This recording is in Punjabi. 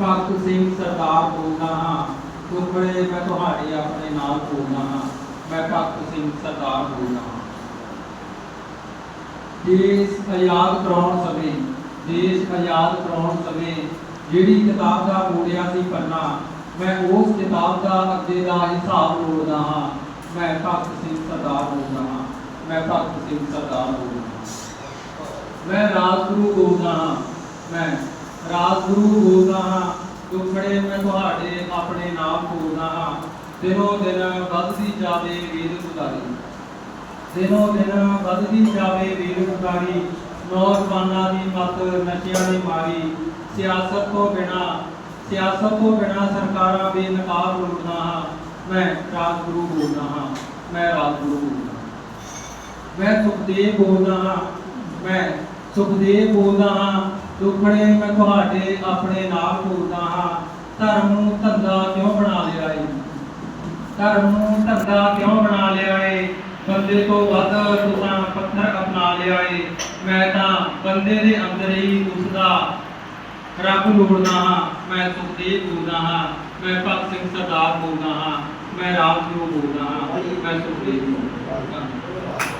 ਭਗਤ ਸਿੰਘ ਸਰਦਾਰ ਬੋਲਦਾ ਹਾਂ ਟੁਕੜੇ ਮੈਂ ਤੁਹਾਡੇ ਆਪਣੇ ਨਾਲ ਬੋਲਦਾ ਹਾਂ, ਮੈਂ ਭਗਤ ਸਿੰਘ ਸਰਦਾਰ ਬੋਲਦਾ ਹਾਂ। ਦੇਸ਼ ਆਜ਼ਾਦ ਕਰਾਉਣ ਸਮੇਂ, ਦੇਸ਼ ਆਜ਼ਾਦ ਕਰਾਉਣ ਸਮੇਂ ਜਿਹੜੀ ਕਿਤਾਬ ਦਾ ਮੋੜਿਆ ਸੀ ਪੰਨਾ, ਮੈਂ ਉਸ ਕਿਤਾਬ ਦਾ ਅੱਗੇ ਦਾ ਹਿਸਾਬ ਲੋੜਦਾ ਹਾਂ, ਮੈਂ ਭਗਤ ਸਿੰਘ ਸਰਦਾਰ ਬੋਲਦਾ ਹਾਂ, ਮੈਂ ਭਗਤ ਸਿੰਘ ਸਰਦਾਰ ਬੋਲਦਾ ਹਾਂ। ਮੈਂ ਰਾਜਗੁਰੂ ਬੋਲਦਾ ਹਾਂ, ਮੈਂ ਰਾਜਗੁਰੂ ਬੋਲਦਾ ਹਾਂ ਦੁਖੜੇ ਮੈਂ ਤੁਹਾਡੇ ਆਪਣੇ ਨਾਮ ਬੋਲਦਾ ਹਾਂ। ਦਿਨੋ ਦਿਨ ਵੱਧਦੀ ਜਾਵੇ ਵੇਦ ਸੁਧਾਰੀ ਦਿਨੋ ਦਿਨ ਵੱਧਦੀ ਜਾਵੇ ਵੇਦ ਸੁਧਾਰੀ ਨੌਜਵਾਨਾਂ ਦੀ ਮਤ ਨਸ਼ਿਆਂ ਦੀ ਮਾਰੀ। ਸਿਆਸਤ ਤੋਂ ਬਿਨਾ, ਸਿਆਸਤ ਤੋਂ ਬਿਨਾ ਸਰਕਾਰਾਂ ਬੇਨਕਾਬ ਲੁੱਟਦਾ ਹਾਂ। ਮੈਂ ਰਾਜਗੁਰੂ ਬੋਲਦਾ ਹਾਂ, ਮੈਂ ਰਾਜਗੁਰੂ ਬੋਲਦਾ ਹਾਂ। ਮੈਂ ਸੁਖਦੇਵ ਬੋਲਦਾ ਹਾਂ, ਮੈਂ ਸੁਖਦੇਵ ਬੋਲਦਾ ਹਾਂ। ਦੁਖੜੇ ਮੈਂ ਤੁਹਾਡੇ ਆਪਣੇ ਨਾਲ ਬੋਲਦਾ ਹਾਂ। ਧਰਮ ਨੂੰ ਧੰਦਾ ਕਿਉਂ ਬਣਾ ਲਿਆ ਏ? ਧਰਮ ਨੂੰ ਧੰਦਾ ਕਿਉਂ ਬਣਾ ਲਿਆ ਏ? ਬੰਦੇ ਤੋਂ ਵੱਧ ਤੁਸਾਂ ਪੱਥਰ ਅਪਣਾ ਲਿਆ ਏ। ਮੈਂ ਤਾਂ ਬੰਦੇ ਦੇ ਅੰਦਰ ਹੀ ਉਸਦਾ ਰੱਬ ਲੋੜਦਾ ਹਾਂ। ਮੈਂ ਸੁਖਦੇਵ ਬੋਲਦਾ ਹਾਂ। ਮੈਂ ਭਗਤ ਸਿੰਘ ਸਰਦਾਰ ਬੋਲਦਾ ਹਾਂ। ਮੈਂ ਰਾਜਗੁਰੂ ਬੋਲਦਾ ਹਾਂ। ਮੈਂ ਸੁਖਦੇਵ ਬੋਲਦਾ ਹਾਂ।